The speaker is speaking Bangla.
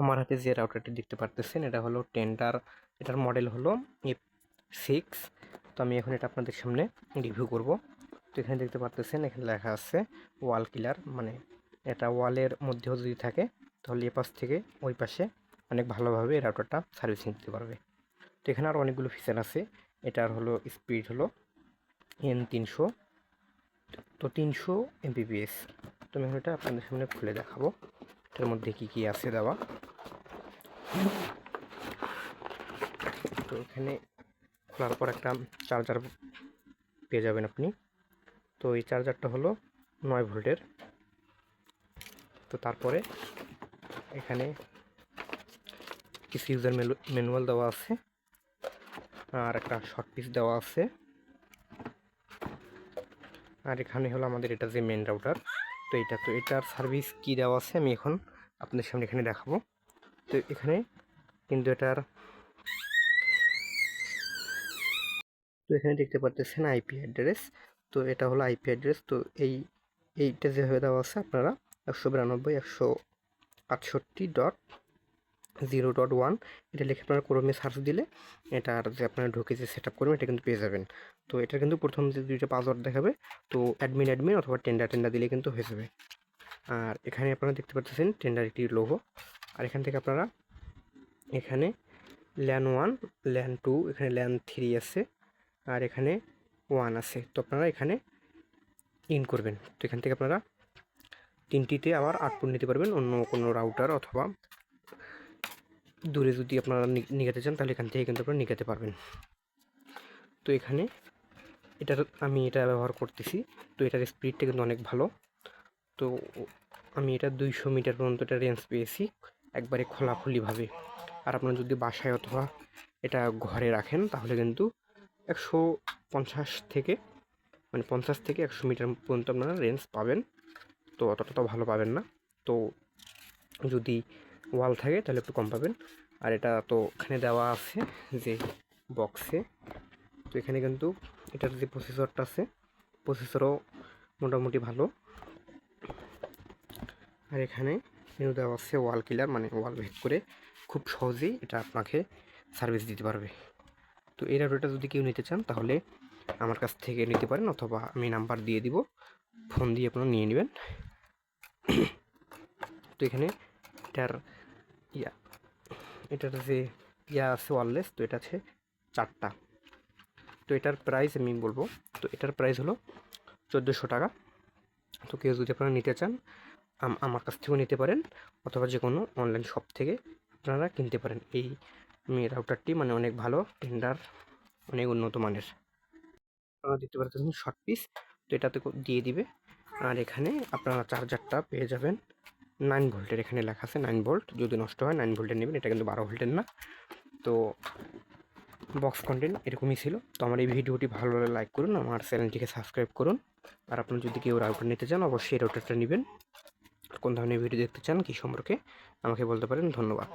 আমার হাতে যে রাউটারটি দেখতে পারতেছেন, এটা হলো টেন্ডার এটার মডেল হলো এফ সিক্স তো আমি এখন এটা আপনাদের সামনে রিভিউ করব। তো এখানে দেখতে পারতেছেন, এখানে লেখা আছে ওয়াল কিলার মানে এটা ওয়ালের মধ্যেও যদি থাকে, তাহলে এ পাশ থেকে ওই পাশে অনেক ভালোভাবে রাউটারটা সার্ভিসিং দিতে পারবে। তো এখানে আরও অনেকগুলো ফিচার আছে, এটার হলো স্পিড হলো এন তিনশো, তো তিনশো এমবিপিএস তো আমি এখন এটা আপনাদের সামনে খুলে দেখাবো। এটার মধ্যে কি কি আছে দেওয়া তো এখানে খোলার পর একটা চার্জার পেয়ে যাবেন আপনি। তো এই চার্জারটা হলো নয় ভোল্টের। তো তারপরে এখানে কিছু ইউজার ম্যানুয়াল দেওয়া আছে। আর একটা শর্ট পিস দেওয়া আছে। আর এখানে হলো আমাদের এটা যে মেন রাউটার তো এটা তো এটার সার্ভিস কী দেওয়া আছে আমি এখন আপনাদের সামনে এখানে দেখাবো। তো এখানে কিন্তু এটার তো এখানে দেখতে পারতেছেন আইপি অ্যাড্রেস তো এটা হলো আইপি অ্যাড্রেস তো এই, এইটা যেভাবে দেওয়া আছে আপনারা একশো বিরানব্বই, একশো আটষট্টি ডট জিরো ডট ওয়ান এটা লিখে আপনারা ক্রমে সার্চ দিলে এটার যে আপনারা ঢুকে যে সেট আপ করবেন, এটা কিন্তু পেয়ে যাবেন। তো এটা কিন্তু প্রথম যে দুইটা পাসওয়ার্ড দেখাবে, তো অ্যাডমিন অ্যাডমিন অথবা টেন্ডার টেন্ডার দিলে কিন্তু হয়ে যাবে। আর এখানে আপনারা দেখতে পাচ্ছেন টেন্ডার একটি লোগো আর এখান থেকে আপনারা এখানে ল্যান ওয়ান ল্যান টু এখানে ল্যান থ্রি আছে, আর এখানে ওয়ান আছে। তো আপনারা এখানে ইন করবেন। তো এখান থেকে আপনারা তিনটিতে আবার আউটপুট নিতে পারবেন, অন্য কোনো রাউটার অথবা দূরে যদি আপনারা নিগাতে চান, তাহলে এখান থেকে কিন্তু আপনারা নিগাতে পারবেন। তো এখানে এটার আমি এটা ব্যবহার করতেছি। তো এটার স্পিডটা কিন্তু অনেক ভালো। তো আমি এটা দুইশো মিটার পর্যন্ত এটা রেঞ্জ পেয়েছি, একবারে খোলাখুলিভাবে। আর আপনারা যদি বাসায় অথবা এটা ঘরে রাখেন, তাহলে কিন্তু একশো পঞ্চাশ থেকে মানে পঞ্চাশ থেকে একশো মিটার পর্যন্ত আপনারা রেঞ্জ পাবেন। তো অতটা তো ভালো পাবেন না। তো যদি ওয়াল থাকে, তাহলে একটু কম পাবেন। আর এটা তো এখানে দেওয়া আছে যে বক্সে। তো এখানে কিন্তু এটার যে প্রসেসরটা আছে প্রসেসরও মোটামুটি ভালো। আর এখানে মেনু দেওয়া আছে ওয়াল কিলার মানে ওয়াল ভেদ করে খুব সহজেই এটা আপনাকে সার্ভিস দিতে পারবে। তো এই রাউটারটা যদি কেউ নিতে চান, তাহলে আমার কাছ থেকে নিতে পারেন, অথবা আমি নাম্বার দিয়ে দিব। ফোন দিয়ে আপনারা নিয়ে নেবেন। তো এখানে এটার ইয়া এটার যে, ইয়া আছে ওয়ারলেস তো এটা আছে চারটা। তো এটার প্রাইস আমি বলব, তো এটার প্রাইস হলো চোদ্দোশো টাকা। তো কেউ যদি আপনারা নিতে চান, আম- আমার কাছ থেকেও নিতে পারেন, অথবা যে কোনো অনলাইন শপ থেকে আপনারা কিনতে পারেন। এই আমি রাউটারটি মানে অনেক ভালো টেন্ডার অনেক উন্নত মানের। আপনারা দেখতে পাচ্ছেন শর্ট পিস তো এটাতে দিয়ে দিবে। আর এখানে আপনারা চার্জারটা পেয়ে যাবেন। নাইন ভোল্টের এখানে লেখা আছে নাইন ভোল্ট। যদি নষ্ট হয় নাইন ভোল্টের নেবেন, এটা কিন্তু বারো ভোল্টের না। তো বক্স কন্টেন্ট এরকমই ছিল। তো আমার এই ভিডিওটি ভালো লাগলে লাইক করুন, আমার চ্যানেলটিকে সাবস্ক্রাইব করুন। আর আপনারা যদি কেউ রাউটার নিতে চান, অবশ্যই রাউটারটা নেবেন। কোন ধরনের ভিডিও দেখতে চান, কী সম্পর্কে, আমাকে বলতে পারেন। ধন্যবাদ।